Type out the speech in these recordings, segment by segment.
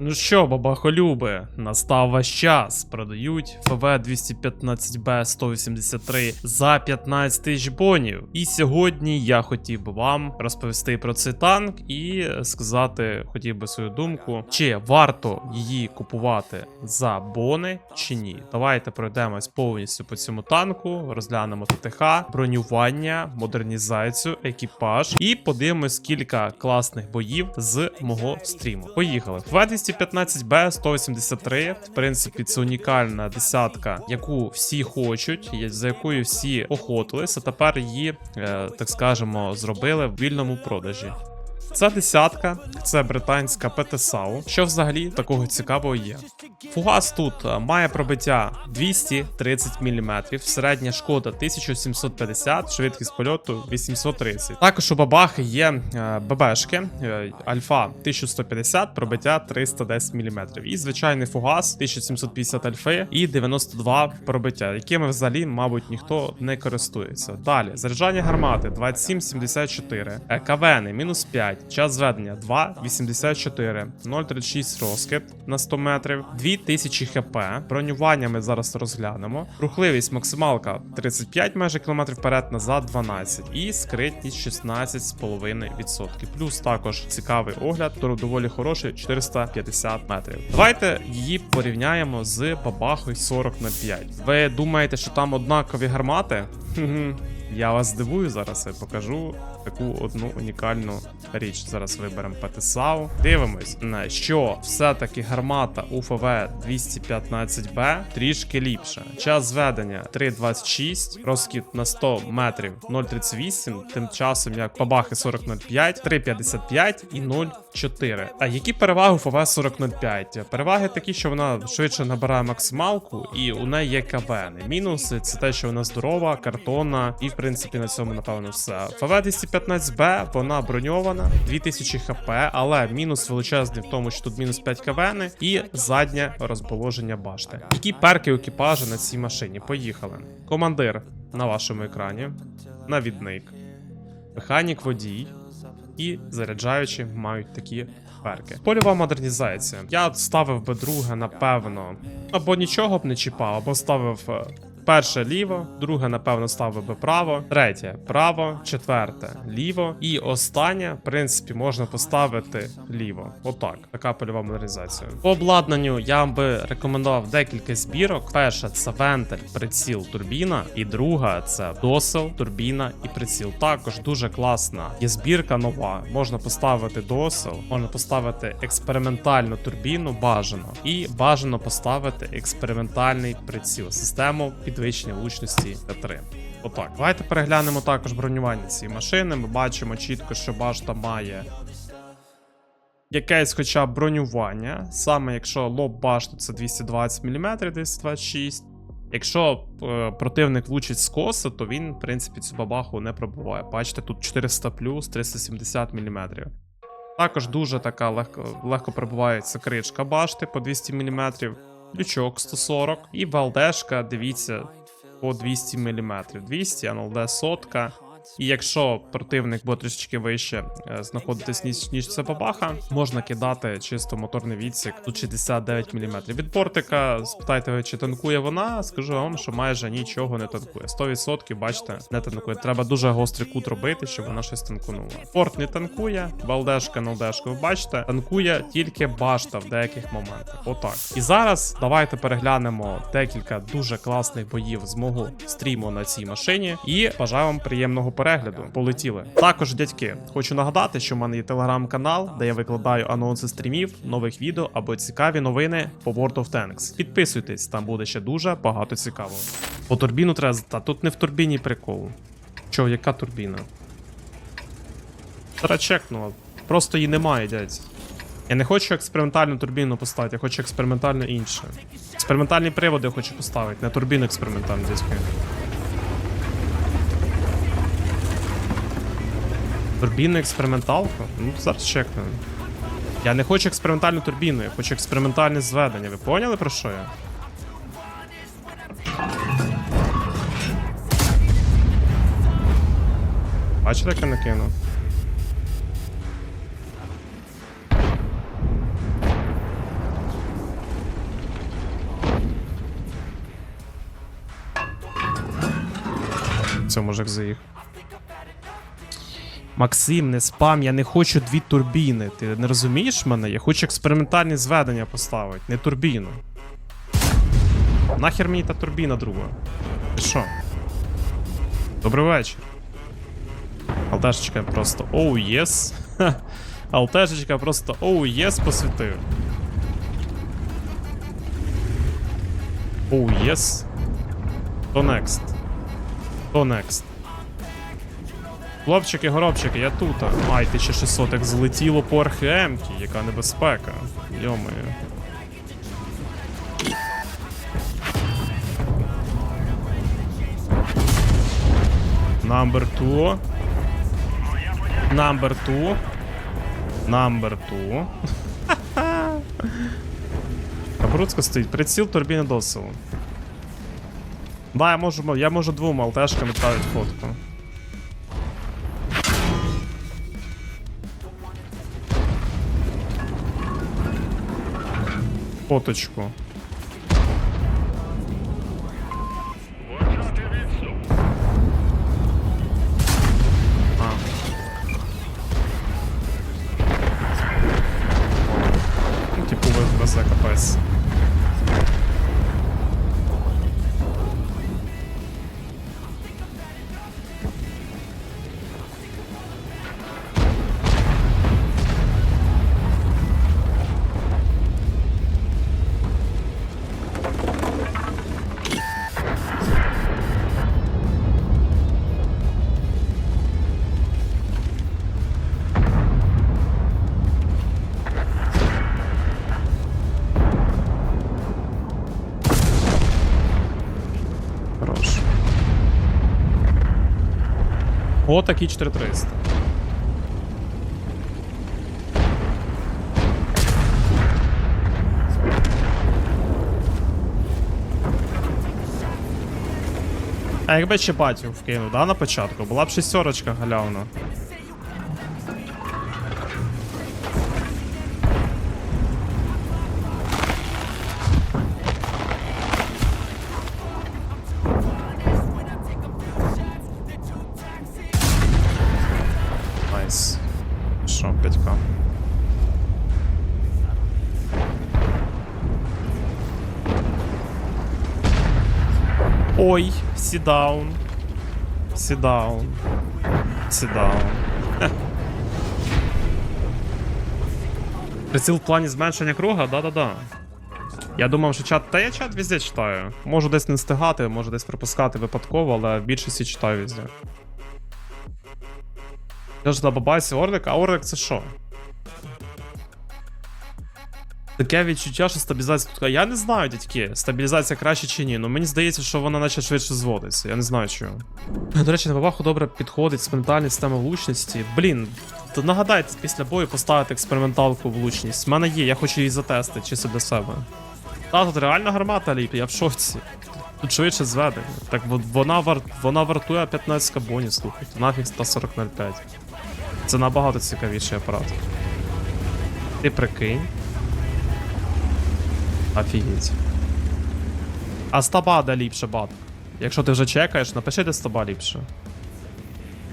Ну що, бабахолюби, настав ваш час. Продають ФВ 215Б 183 за 15 тисяч бонів. І сьогодні я хотів би вам розповісти про цей танк і сказати, хотів би свою думку, чи варто її купувати за бони чи ні. Давайте пройдемось повністю по цьому танку, розглянемо ТТХ, бронювання, модернізацію, екіпаж і подивимось кілька класних боїв з мого стріму. Поїхали. В215Б 183. В принципі, це унікальна десятка, яку всі хочуть, за якою всі охотились, а тепер її, е, так скажемо, зробили в вільному продажі. Ця десятка це британська ПТСАУ. Що взагалі такого цікавого є? Фугас тут е, має пробиття 230 мм, середня шкода 1750, швидкість польоту 830. Також у бабахи є е, ББшки е, Альфа 1150, пробиття 310 мм. І звичайний фугас 1750 альфи і 92 пробиття, якими взагалі, мабуть, ніхто не користується. Далі заряджання гармати 2774, е, КВН мінус 5, час зведення 2,84, 0,36 розкид на 100 метрів, 2000 хп. Бронювання ми зараз розглянемо. Рухливість максималка 35 майже кілометрів вперед, назад 12. І скритність 16,5%. Плюс також цікавий огляд, то доволі хороший 450 метрів. Давайте її порівняємо з бабахою 40 на 5. Ви думаєте, що там однакові гармати? Я вас здивую зараз, я покажу таку одну унікальну річ. Зараз виберемо ПТСАУ. Дивимось, на що все-таки гармата УФВ 215Б трішки ліпша. Час зведення 3.26, розкид на 100 метрів 0.38, тим часом як бабахи 40.05, 3.55 і 0.4. А які переваги у ФВ 40.05? Переваги такі, що вона швидше набирає максималку, і у неї є КВН. Мінуси це те, що вона здорова, картонна, і в принципі на цьому напевно все. ФВ 215Б, вона броньована, 2000 хп, але мінус величезний в тому, що тут мінус 5 КВН і заднє розположення башти. Які перки екіпажа на цій машині? Поїхали. Командир на вашому екрані, навідник, механік водій і заряджаючі мають такі перки. Польова модернізація. Я ставив би друге, напевно, або нічого б не чіпав, або ставив. Перше ліво, друге, напевно, ставив би право, третє право, четверте ліво. І останнє, в принципі, можна поставити ліво. Отак. Така польова модернізація. По обладнанню я вам би рекомендував декілька збірок. Перша це вентиль, приціл, турбіна, і друга це досил, турбіна і приціл. Також дуже класна. Є збірка нова. Можна поставити досил, можна поставити експериментальну турбіну, бажано, і бажано поставити експериментальний приціл, систему підвищення влучності Т3. Отак. Давайте переглянемо також бронювання цієї машини. Ми бачимо чітко, що башта має якесь хоча б бронювання. Саме якщо лоб башту це 220 мм, 226. Якщо е, противник влучить з коса, то він, в принципі, цю бабаху не пробиває. Бачите, тут 400 плюс 370 мм. Також дуже така легко, легко пробивається кришка башти по 200 мм, лючок 140 і балдешка, дивіться, по 200 мм. 200, НЛД сотка. І якщо противник буде трішечки вище е, знаходитись ніж, ніж ця бабаха, можна кидати чисто моторний відсік тут 69 мм. Від бортика спитайте чи танкує вона, скажу вам, що майже нічого не танкує. 100% бачите, не танкує. Треба дуже гострий кут робити, щоб вона щось танкунула. Порт не танкує, балдешка, налдешка, ви бачите, танкує тільки башта в деяких моментах. Отак. І зараз давайте переглянемо декілька дуже класних боїв з мого стріму на цій машині. І бажаю вам приємного перегляду. Полетіли. Також, дядьки, хочу нагадати, що в мене є телеграм-канал, де я викладаю анонси стрімів, нових відео або цікаві новини по World of Tanks. Підписуйтесь, там буде ще дуже багато цікавого. По турбіну треба. Та тут не в турбіні прикол. Чо, яка турбіна? Зараз чекну, просто її немає, дядь. Я не хочу експериментальну турбіну поставити, я хочу експериментально інше. Експериментальні приводи хочу поставити, не турбіну експериментальну, дядьки. Турбійну експерименталку? Ну, зараз чекну. Я не хочу експериментальну турбіну, я хочу експериментальне зведення. Ви поняли про що я? Бачите, як я накинув? Це мужик заїхав. Максим, не спам, я не хочу дві турбіни. Ти не розумієш мене? Я хочу експериментальні зведення поставити, не турбіну. Нахер мені та турбіна друга? Ти що? Добрий вечір. Алтешечка просто оу єс. Алтешечка просто оу єс посвітив. Оу єс. То next. То next. Хлопчики, горобчики, я тут. Ай, 1600 як злетіло по архемки, яка небезпека. Йомаю. Number two. Number two. Number two. Кабруцько стоїть. Приціл турбіни досилу. Да, я можу, я можу двома алтешками відправити фотку. Фоточку. О, такі 4300. А якби ще батю вкинув, да, на початку? Була б шістерочка галявна. 5к. Ой, сідаун. Сідаун. Сідаун. Приціл в плані зменшення круга? Да-да-да. Я думав, що чат. Та я чат везде читаю. Можу десь не встигати, можу десь пропускати випадково, але більшості читаю везде. Я ж бабасі Орлик, а Орлик це що? Таке відчуття, що стабілізація тут. Я не знаю, дядьки, стабілізація краще чи ні. Ну мені здається, що вона наче швидше зводиться. Я не знаю чого. До речі, на бабаху добре підходить експериментальна система влучності. Блін, то нагадайте після бою поставити експерименталку влучність. У мене є, я хочу її затестити, чисто для себе. Та, тут реально гармата ліп, я в шоці. Тут швидше зведення. Так вона, вар... вона вартує 15 кабонів, слухайте. Нафіг 140.05. Це набагато цікавіший апарат. Ти прикинь. Офігеть. А стаба де ліпше бат. Якщо ти вже чекаєш, напиши де стаба ліпше.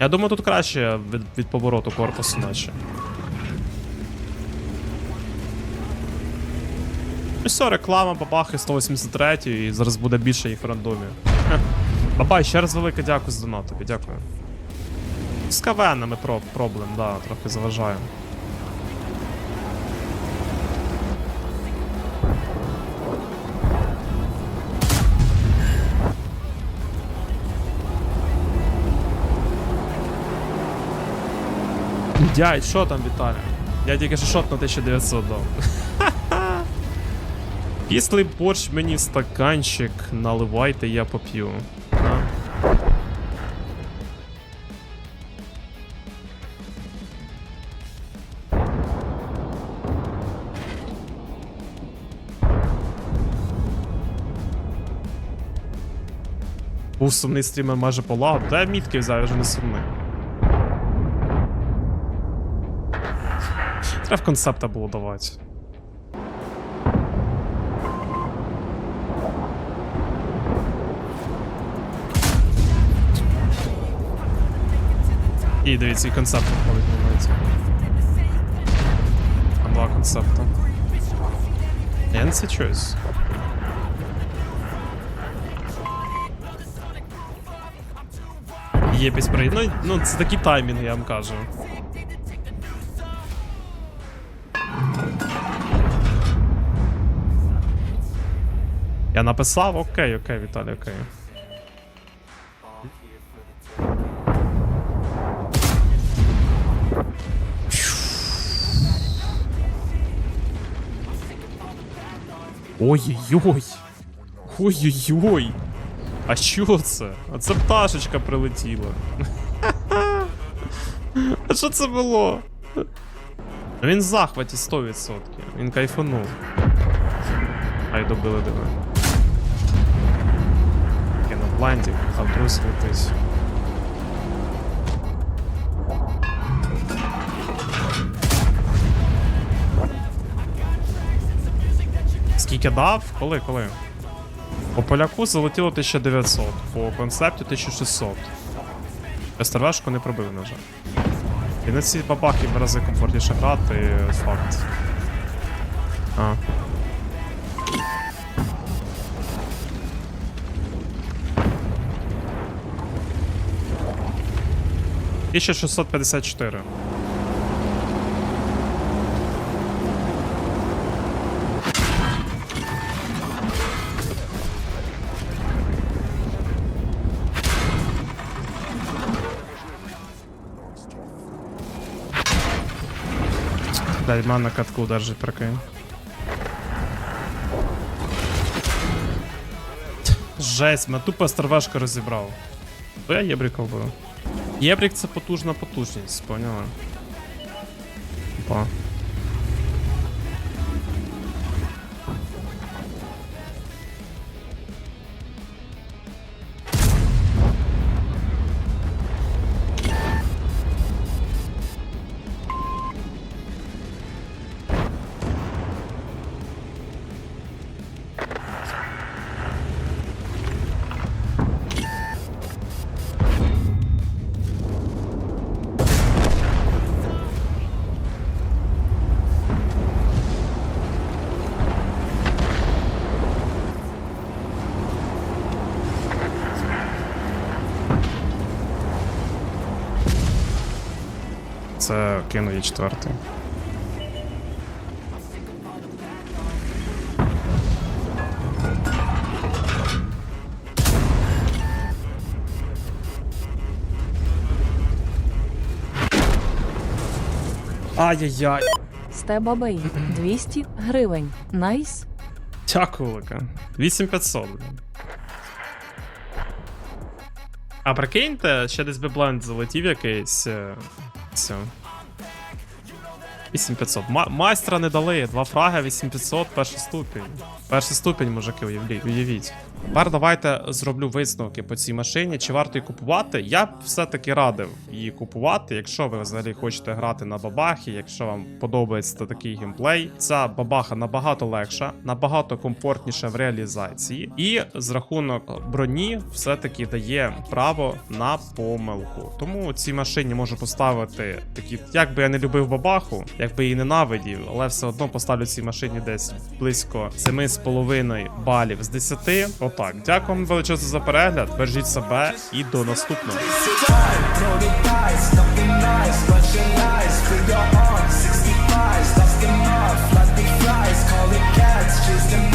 Я думаю, тут краще від, від повороту корпусу, наче. Ну все, реклама, бабахи 183 і зараз буде більше їх в рандомі. Бабай, ще раз велике дякую за донат тобі, дякую. З кавенами про проблем, да, трохи заважаємо. Дядь, що там, Віталій? Я тільки що шот на 1900 дав. Кислий борщ мені стаканчик, наливайте, я поп'ю. Був сумний стрімер майже полагав. Та я мітки взяв, я вже не сумний. Треба концепта було давати. І дивіться, і концепт виходить моменті. А два концепта. Я не це щось. Є підспрей. Ну, ну, це такі таймінги, я вам кажу. Я написав, окей, окей, Віталій, окей. Ой-ой-ой. Ой-ой-ой. А що це? А це пташечка прилетіла. А що це було? Він в захваті 100%. Він кайфанув. Ай, добили диви. Кинув блайндик, а в трус летить. Скільки дав? Коли, коли? По поляку залетіло 1900, по концепту 1600. СТРВшку не пробив, на жаль. І на ці бабахи в рази комфортніше грати, факт. А. Тисяча 654. Дай на катку даже прокинь. Жесть, ми тупо старвашка розібрав. То я єбрика вбив. Єбрік це потужна потужність, поняла? Опа. Це кину є четвертий. Ай-яй-яй. Стебабей 200 гривень. Найс. Дякую, Лика. 8500. А прикиньте, ще десь би бленд залетів якийсь. Все. 8500. Ма- майстра не дали. Два фраги, 8500, перший ступінь. Перший ступінь, мужики, уявіть. Тепер давайте зроблю висновки по цій машині. Чи варто її купувати? Я б все-таки радив її купувати, якщо ви взагалі хочете грати на бабахі, якщо вам подобається такий геймплей. Ця бабаха набагато легша, набагато комфортніша в реалізації, і з рахунок броні все-таки дає право на помилку. Тому цій машині можу поставити такі, як би я не любив бабаху, як би її ненавидів, але все одно поставлю цій машині десь близько 7,5 балів з 10. Так, Дякую вам величезно за перегляд. Бережіть себе і до наступного. Call it